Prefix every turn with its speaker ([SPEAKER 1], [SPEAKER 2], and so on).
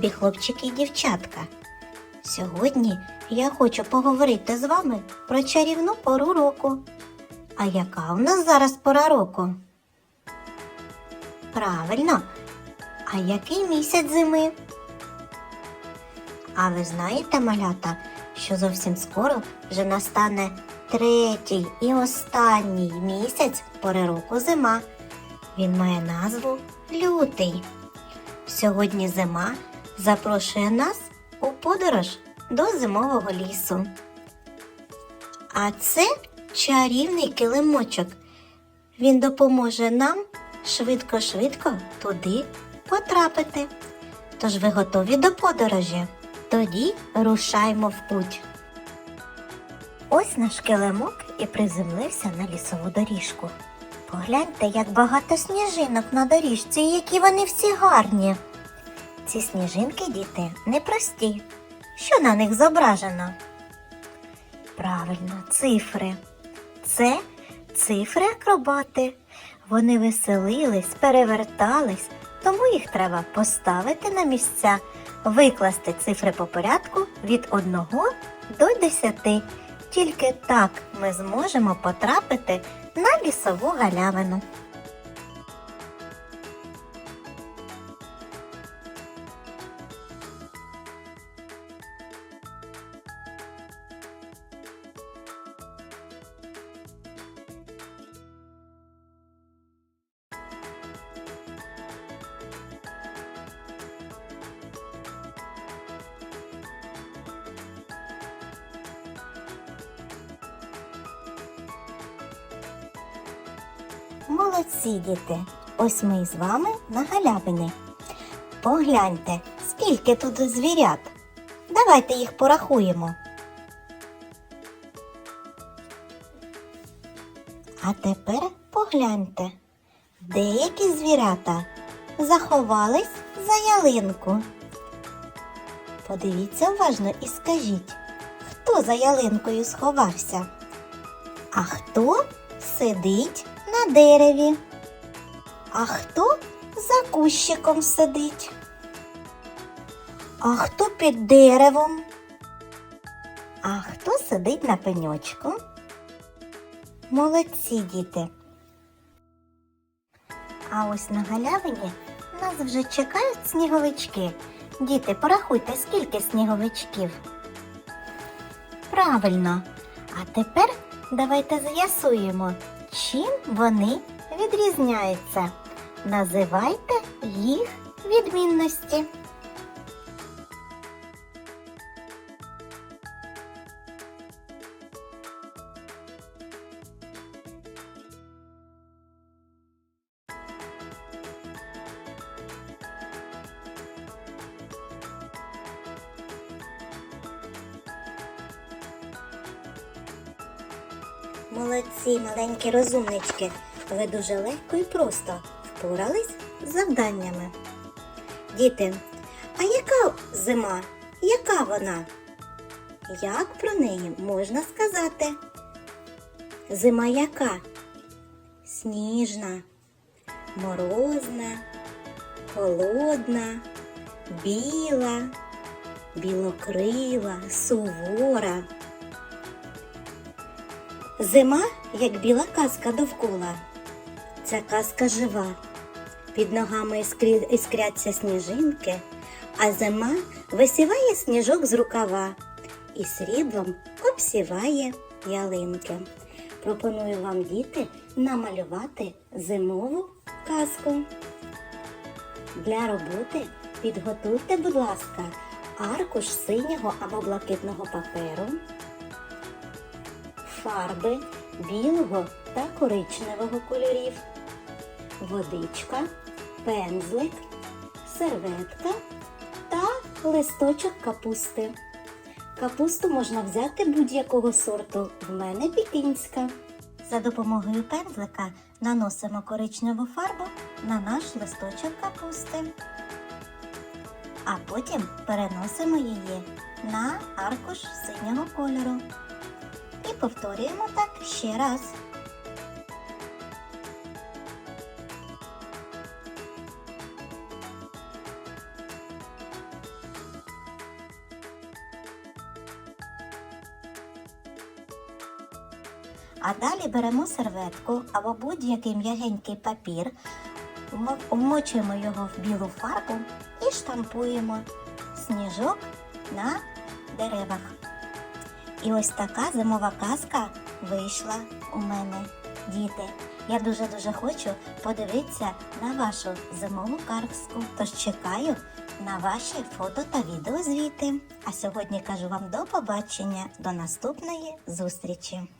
[SPEAKER 1] любі хлопчики і дівчатка. Сьогодні я хочу поговорити з вами про чарівну пору року. А яка у нас зараз пора року? Правильно, а який місяць зими? А ви знаєте, малята, що зовсім скоро вже настане третій і останній місяць пори року зима. Він має назву лютий. Сьогодні зима запрошує нас у подорож до зимового лісу. А це чарівний килимочок. Він допоможе нам швидко-швидко туди потрапити. Тож ви готові до подорожі? Тоді рушаймо в путь. Ось наш килимок і приземлився на лісову доріжку. Погляньте, як багато сніжинок на доріжці, які вони всі гарні. Ці сніжинки, діти, непрості. Що на них зображено? Правильно, цифри. Це цифри акробати. Вони веселились, перевертались, тому їх треба поставити на місця, викласти цифри по порядку від 1 до 10. Тільки так ми зможемо потрапити на лісову галявину. Молодці, діти! Ось ми з вами на галявині. Погляньте, скільки тут звірят. Давайте їх порахуємо. А тепер погляньте, деякі звірята заховались за ялинку. Подивіться уважно і скажіть, хто за ялинкою сховався? А хто сидить на дереві? А хто за кущиком сидить? А хто під деревом? А хто сидить на пеньочку? Молодці діти. А ось на галявині нас вже чекають сніговички. Діти, порахуйте, скільки сніговичків. Правильно. А тепер давайте з'ясуємо, чим вони відрізняються. Називайте їх відмінності. Молодці, маленькі розумнички. Ви дуже легко і просто впорались з завданнями. Діти, а яка зима? Яка вона? Як про неї можна сказати? Зима яка? Сніжна, морозна, холодна, біла, білокрила, сувора. Зима, як біла казка довкола. Ця казка жива. Під ногами іскрі- іскряться сніжинки, а зима висіває сніжок з рукава і сріблом обсіває ялинки. Пропоную вам, діти, намалювати зимову казку. Для роботи підготуйте, будь ласка, аркуш синього або блакитного паперу фарби білого та коричневого кольорів, водичка, пензлик, серветка та листочок капусти. Капусту можна взяти будь-якого сорту. В мене пікінська. За допомогою пензлика наносимо коричневу фарбу на наш листочок капусти. А потім переносимо її на аркуш синього кольору повторюємо так ще раз. А далі беремо серветку або будь-який м'ягенький папір, вмочуємо його в білу фарбу і штампуємо сніжок на деревах. І ось така зимова казка вийшла у мене, діти. Я дуже-дуже хочу подивитися на вашу зимову казку, тож чекаю на ваші фото та відеозвіти. А сьогодні кажу вам до побачення, до наступної зустрічі!